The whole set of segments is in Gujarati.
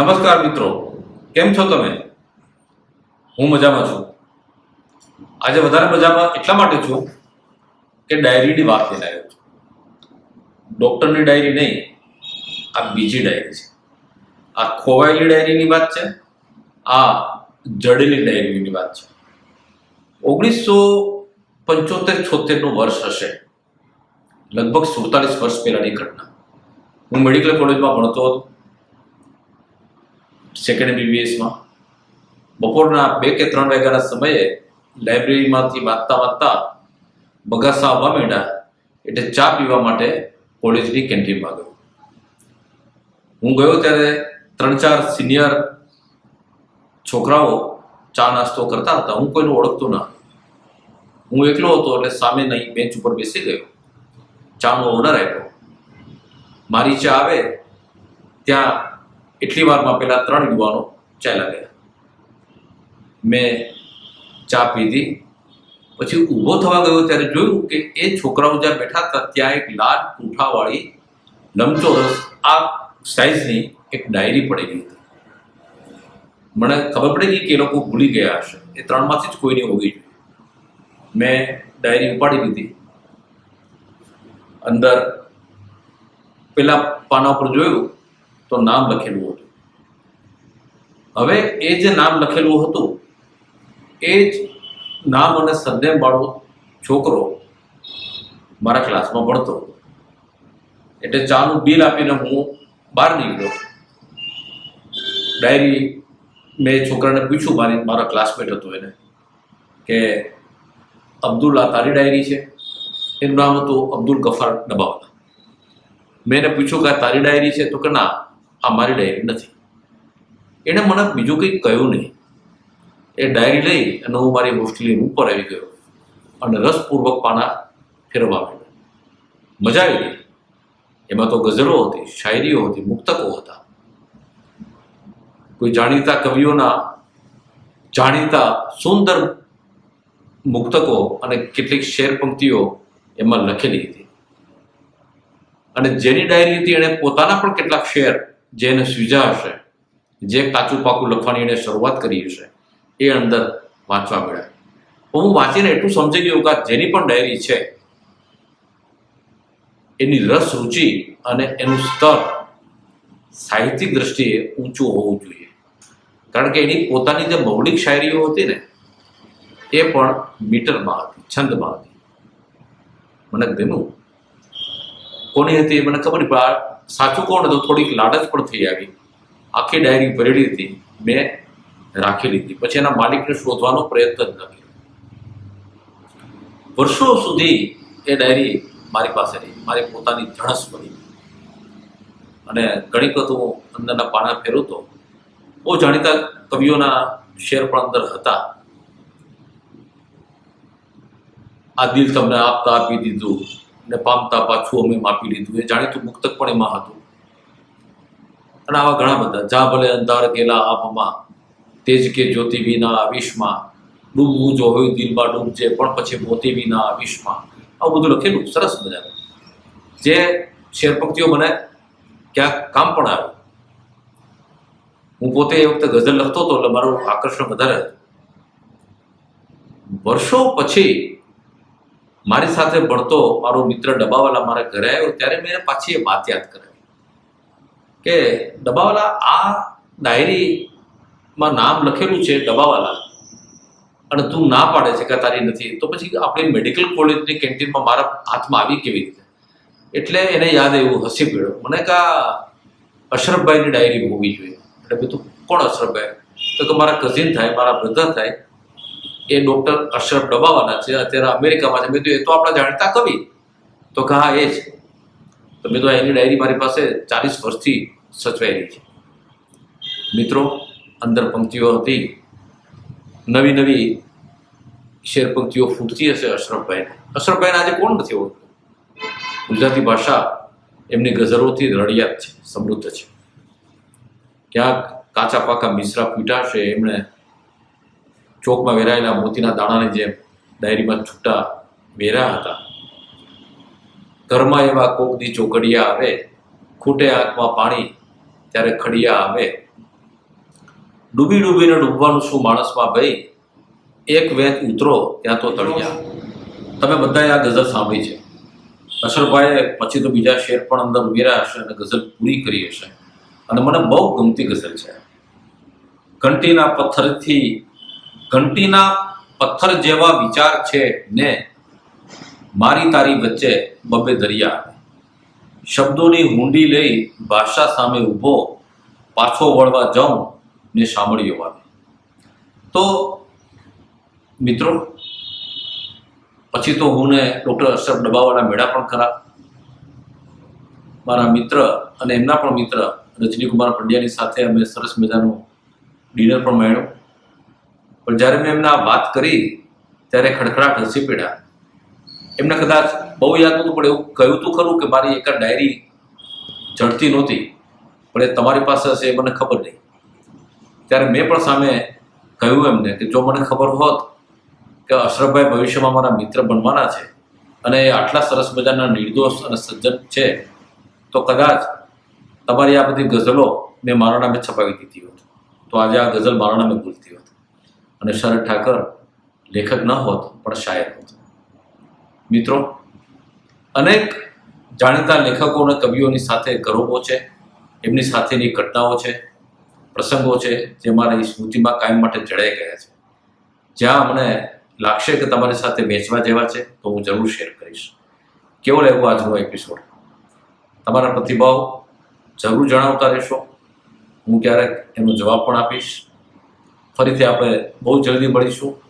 નમસ્કાર મિત્રો, કેમ છો તમે? હું મજામાં છું. આજે વધારે મજામાં એટલા માટે છું કે ડાયરીની વાત લઈને આવ્યો છું. ડૉક્ટરની ડાયરી નહીં, આ બીજી ડાયરી છે. આ ખોવાયેલી ડાયરીની વાત છે, આ જડેલી ડાયરીની વાત છે. ઓગણીસો પંચોતેર છોતેરનું વર્ષ હશે. લગભગ સુડતાલીસ વર્ષ પહેલાંની ઘટના. હું મેડિકલ કોલેજમાં ભણતો હતો. સેકન્ડ બીબીએસમાં બપોરના બે કે ત્રણ વાગ્યાના સમયે લાઇબ્રેરીમાંથી વાંચતા વાંચતા બગાસા આવવા માંડ્યા. એટલે ચા પીવા માટે કોલેજની કેન્ટીનમાં ગયો. હું ગયો ત્યારે ત્રણ ચાર સિનિયર છોકરાઓ ચા નાસ્તો કરતા હતા. હું કોઈને ઓળખતો ના. હું એકલો હતો એટલે સામે નહીં બેન્ચ ઉપર બેસી ગયો. ચાનો ઓર્ડર આપ્યો. મારી ચા આવે ત્યાં એટલી વારમાં પેલા ત્રણ યુવાનો ચાલ્યા ગયા. મેં ચા પીધી, પછી ઊભો થવા ગયો ત્યારે જોયું કે એ છોકરાઓ જ્યાં બેઠા હતા ત્યાં એક લાલ પૂંઠાવાળી લંબચોરસ, આ સાઈઝની એક ડાયરી પડેલી હતી. મને ખબર પડી ગઈ કે એ લોકો ભૂલી ગયા હશે. એ ત્રણમાંથી જ કોઈની હોવી જોઈએ. મેં ડાયરી ઉપાડી લીધી. અંદર પેલા પાના ઉપર જોયું તો નામ લખેલું હવે એ જે નામ લખેલું હતું, એ જ નામ અને સરનેમ વાળો છોકરો મારા ક્લાસમાં ભણતો. એટલે ચાનું બિલ આપીને હું બહાર નીકળ્યો. ડાયરી મેં છોકરાને પૂછ્યું મારી, મારા ક્લાસમેટ હતો એને, કે અબ્દુલ આ તારી ડાયરી છે? એનું નામ હતું અબ્દુલ ગફાર ડબાવાલા મેં એને પૂછ્યું કે તારી ડાયરી છે? તો કે ના, આ મારી ડાયરી નથી. એણે મને બીજું કંઈ કહ્યું નહીં. એ ડાયરી લઈ અને હું મારી હોસ્ટેલની ઉપર આવી ગયો અને રસપૂર્વક પાના ફેરવા માંડ્યા. મજા આવી ગઈ. એમાં તો ગઝલો હતી, શાયરીઓ હતી, મુક્તકો હતા. કોઈ જાણીતા કવિઓના જાણીતા સુંદર મુક્તકો અને કેટલીક શેર પંક્તિઓ એમાં લખેલી હતી. અને જેની ડાયરી હતી, એણે પોતાના પણ કેટલાક શેર જે એને સૂઝ્યા હશે જે કાચું પાકું લખવાની એણે શરૂઆત કરી હશે એ અંદર વાંચવા મળ્યા. હું વાંચીને એટલું સમજી ગયું કે જેની પણ ડાયરી છે, એની રસ રુચિ અને એનું સ્તર સાહિત્યિક દ્રષ્ટિએ ઊંચું હોવું જોઈએ. કારણ કે એની પોતાની જે મૌલિક શાયરીઓ હતી ને, એ પણ મીટરમાં હતી, છંદમાં હતી. મને ગમ્યું. કોની હતી એ મને ખબર નહીં, પણ સાચું કોણ હતું? થોડીક લાડચ પણ થઈ આવી. આખી ડાયરી ભરેલી હતી, મેં રાખી લીધી પછી એના માલિકને શોધવાનો પ્રયત્ન જ ન કર્યો. વર્ષો સુધી એ ડાયરી મારી પાસે રહી. મારી પોતાની ધણસ બની અને ઘણી વખત હું અંદરના પાના ફેરવતો, બહુ જાણીતા કવિઓના શેર પણ અંદર હતા. આ દિલ તમને આપતા આપી દીધું ને પામતા પાછું અમે માપી લીધું. એ જાણીતું મુક્તક પણ એમાં હતું. અને આવા ઘણા બધા. જા ભલે અંધાર ગેલા આપમાં, તેજ કે જ્યોતિ વિના આવિષમાં, ડૂબવું જો હોય, દિલમાં ડૂબજે, પણ પછી મોતી વિના આવિષમાં. આવું બધું લખેલું, સરસ મજાનું. જે શેરપંક્તિઓ મને ક્યાંક કામ પણ આવ્યું. હું પોતે એ વખતે ગઝલ લખતો હતો, એટલે મારું આકર્ષણ વધારે હતું. વર્ષો પછી મારી સાથે ભણતો મારો મિત્ર ડબાવાલા મારા ઘરે આવ્યો, ત્યારે મેં પાછી એ વાત યાદ કરાવી. કે ડબાવાલા આ ડાયરીમાં નામ લખેલું છે ડબાવાલા અને તું ના પાડે છે કે તારી નથી. તો પછી આપણી મેડિકલ કોલેજની કેન્ટીનમાં મારા હાથમાં આવી કેવી રીતે? એટલે એને યાદ એવું હસી પડ્યો. મને કા અશરફભાઈની ડાયરી હોવી જોઈએ. એટલે તું કોણ અશરફભાઈ? તો કે મારા કઝિન થાય, મારા બ્રધર થાય. એ ડૉક્ટર અશરફ ડબાવાના છે. અત્યારે અમેરિકામાં છે. મેં તો એ તો આપણા જાણતા કવિ. તો કે, હા, એ જ. તો મેં તો એની ડાયરી મારી પાસે ચાલીસ વર્ષથી સચવાયેલી છે. મિત્રો, અંદર પંક્તિઓ હતી. નવી નવી શેર પંક્તિઓ ફૂટતી હશે અશરફભાઈને. અશરફભાઈને આજે કોણ નથી ઓળખતું? ગુજરાતી ભાષા એમની ગઝલોથી રડિયાત છે, સમૃદ્ધ છે. ક્યાંક કાચા પાકા મિશ્રા પીટાશે, એમણે ચોકમાં વેરાયેલા મોતીના દાણાની જેમ ડાયરીમાં છૂટા વેરા હતા. ઘરમાં એવા કોકની ચોકડિયા આવે, ખૂટે આંખમાં પાણી, ત્યારે ખડિયા આવે. ડૂબી ડૂબીને ડૂબવાનું શું માણસમાં ભાઈ? એક વેત ઉતરો, ત્યાં તો તળિયા. તમે બધાએ આ ગઝલ સાંભળી છે. અશરફભાઈએ પછી તો બીજા શેર પણ અંદર ઉમેર્યા હશે અને ગઝલ પૂરી કરી હશે. અને મને બહુ ગમતી ગઝલ છે. ઘંટીના પથ્થરથી, ઘંટીના પથ્થર જેવા વિચાર છે ને મારી તારી વચ્ચે બબે દરિયા શબ્દોની હુંડી લઈ ભાષા સામે ઊભો, પાછો વળવા જાઉં ને સાંભળ્યો વાગે. તો મિત્રો, પછી તો હું ને ડૉક્ટર અશરફ ડબાવાના મેળા પણ ખરા. મારા મિત્ર અને એમના પણ મિત્ર રજનીકુમાર પંડ્યાની સાથે અમે સરસ મજાનું ડિનર પણ માણ્યું પણ જ્યારે મેં એમને વાત કરી, ત્યારે ખડખડાટ હસી પડ્યા એમને કદાચ બહુ યાદ નહોતું, પણ એવું કહ્યું તું ખરું કે મારી એક ડાયરી ચડતી નહોતી, પણ એ તમારી પાસે હશે એ મને ખબર નહીં. ત્યારે મેં પણ સામે કહ્યું એમને કે જો મને ખબર હોત કે અશરફભાઈ ભવિષ્યમાં મારા મિત્ર બનવાના છે અને એ આટલા સરસ મજાના નિર્દોષ અને સજ્જન છે, તો કદાચ તમારી આ બધી ગઝલો મેં મારા નામે છપાવી દીધી હોત. તો આજે આ ગઝલ મારા નામે ભૂલતી હોત. અને શરદ ઠાકર લેખક ન હોત, પણ શાયર હોત. મિત્રો, અનેક જાણીતા લેખકો અને કવિઓની સાથે ગૌરવો છે, એમની સાથેની ઘટનાઓ છે, પ્રસંગો છે, જે મારી સ્મૃતિમાં કાયમ માટે જડાઈ ગયા છે. જ્યાં મને લાગશે કે તમારી સાથે વેચવા જેવા છે, તો હું જરૂર શેર કરીશ. કેવો લાગ્યો આજનો એપિસોડ તમારા પ્રતિભાવ જરૂર જણાવતા રહેશો. હું ક્યારેક એનો જવાબ પણ આપીશ. ફરીથી આપણે બહુ જલ્દી મળીશું.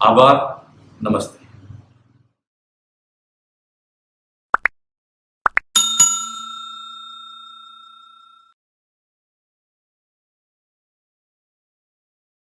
આભાર. નમસ્તે.